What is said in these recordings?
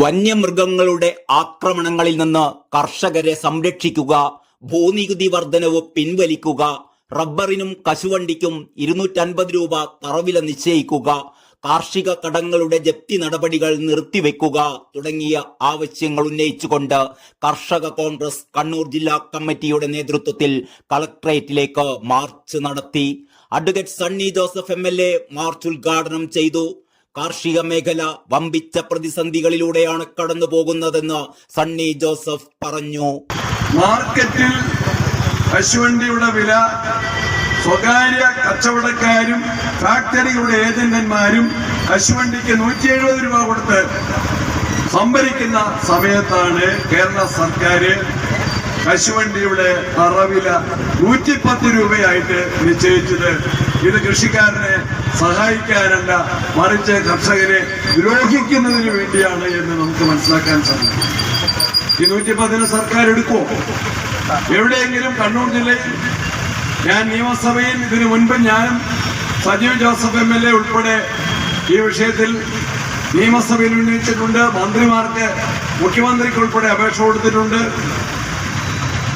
വന്യമൃഗങ്ങളുടെ ആക്രമണങ്ങളിൽ നിന്ന് കർഷകരെ സംരക്ഷിക്കുക ഭൂനികുതി വർധനവ് പിൻവലിക്കുക റബ്ബറിനും കശുവണ്ടിക്കും ഇരുന്നൂറ്റൻപത് രൂപ തറവില നിശ്ചയിക്കുക കാർഷിക കടങ്ങളുടെ ജപ്തി നടപടികൾ നിർത്തിവെക്കുക തുടങ്ങിയ ആവശ്യങ്ങൾ ഉന്നയിച്ചുകൊണ്ട് കർഷക കോൺഗ്രസ് കണ്ണൂർ ജില്ലാ കമ്മിറ്റിയുടെ നേതൃത്വത്തിൽ കളക്ട്രേറ്റിലേക്ക് മാർച്ച് നടത്തി. Advocate Sunny Joseph M march ഉദ്ഘാടനം ചെയ്തു. കാർഷിക മേഖല വമ്പിച്ച പ്രതിസന്ധികളിലൂടെയാണ് കടന്നു പോകുന്നതെന്ന് സണ്ണി ജോസഫ് പറഞ്ഞു. മാർക്കറ്റിൽ കശുവണ്ടിയുടെ വില സ്വകാര്യ കച്ചവടക്കാരും ഫാക്ടറികളുടെ ഏജന്റന്മാരും കശുവണ്ടിക്ക് നൂറ്റി എഴുപത് രൂപ കൊടുത്ത് സംഭരിക്കുന്ന സമയത്താണ് കേരള സർക്കാർ കശുവണ്ടിയുടെ തറവില നൂറ്റിപ്പത്ത് രൂപയായിട്ട് നിശ്ചയിച്ചത്. ഇത് കൃഷിക്കാരനെ സഹായിക്കാനല്ല മറിച്ച് കർഷകരെ ദ്രോഹിക്കുന്നതിന് വേണ്ടിയാണ് എന്ന് നമുക്ക് മനസ്സിലാക്കാൻ സാധിക്കും. ഈ നൂറ്റിപ്പത്തിന് സർക്കാർ എടുക്കുമോ എവിടെയെങ്കിലും കണ്ണൂർ ജില്ലയിൽ? ഞാൻ നിയമസഭയിൽ ഇതിനു മുൻപ് ഞാനും Sajeev Joseph M L A ഉൾപ്പെടെ ഈ വിഷയത്തിൽ നിയമസഭയിൽ ഉന്നയിച്ചിട്ടുണ്ട്. മന്ത്രിമാർക്ക് മുഖ്യമന്ത്രിക്ക് ഉൾപ്പെടെ അപേക്ഷ കൊടുത്തിട്ടുണ്ട്.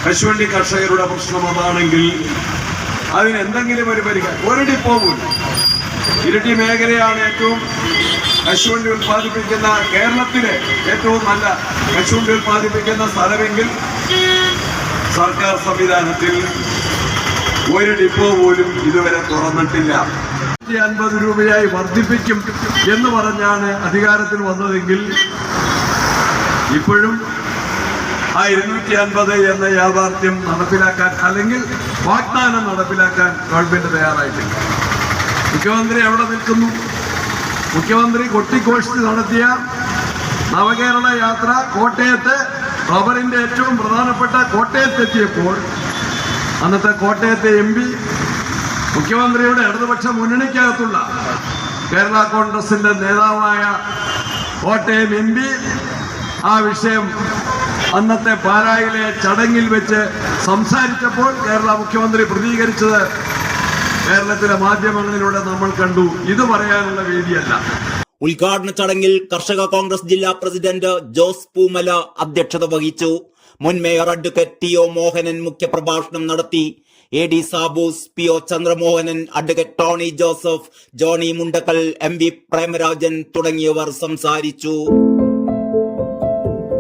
കശുവണ്ടി കർഷകരുടെ പ്രശ്നം അതാണെങ്കിൽ അതിന് എന്തെങ്കിലും ഒരു പരിഹാരം. ഒരു ഡിപ്പോ ഇരട്ടി മേഖലയാണ് ഏറ്റവും കശുവണ്ടി ഉൽപ്പാദിപ്പിക്കുന്ന കേരളത്തിലെ ഏറ്റവും നല്ല കശുവണ്ടി ഉൽപ്പാദിപ്പിക്കുന്ന സ്ഥലമെങ്കിൽ സർക്കാർ സംവിധാനത്തിൽ ഒരു ഡിപ്പോ പോലും ഇതുവരെ തുറന്നിട്ടില്ല. അൻപത് രൂപയായി വർദ്ധിപ്പിക്കും എന്ന് പറഞ്ഞാണ് അധികാരത്തിൽ വന്നതെങ്കിൽ ഇപ്പോഴും ആ ഇരുന്നൂറ്റി അൻപത് എന്ന യാഥാർത്ഥ്യം നടപ്പിലാക്കാൻ അല്ലെങ്കിൽ വാഗ്ദാനം നടപ്പിലാക്കാൻ ഗവൺമെന്റ് തയ്യാറായിട്ടില്ല. മുഖ്യമന്ത്രി എവിടെ നിൽക്കുന്നു. മുഖ്യമന്ത്രി കൊട്ടിഘോഷിച്ച് നടത്തിയ നവകേരള യാത്ര കോട്ടയത്ത് റബ്ബറിന്റെ ഏറ്റവും പ്രധാനപ്പെട്ട കോട്ടയത്തെത്തിയപ്പോൾ അന്നത്തെ കോട്ടയത്തെ എം പി മുഖ്യമന്ത്രിയുടെ ഇടതുപക്ഷ മുന്നണിക്കകത്തുള്ള കേരള കോൺഗ്രസിന്റെ നേതാവായ കോട്ടയം എം പി ആ വിഷയം അന്നത്തെ പാലായിലെ ചടങ്ങിൽ വെച്ച് സംസാരിച്ചപ്പോൾ കേരള മുഖ്യമന്ത്രി പ്രതികരിച്ചത് കേരളത്തിലെ മാധ്യമങ്ങളിലൂടെ നമ്മൾ കണ്ടു. ഇത് പറയാനുള്ള വേദിയല്ല. ഉദ്ഘാടന ചടങ്ങിൽ കർഷക കോൺഗ്രസ് ജില്ലാ പ്രസിഡന്റ് ജോസ് പൂമല അധ്യക്ഷത വഹിച്ചു. മുൻ mayor advocate T O Mohanan മുഖ്യപ്രഭാഷണം നടത്തി. A D Saboos P O Chandramohanan advocate Tony Joseph Johny Mundakkal M V Premarajan തുടങ്ങിയവർ സംസാരിച്ചു.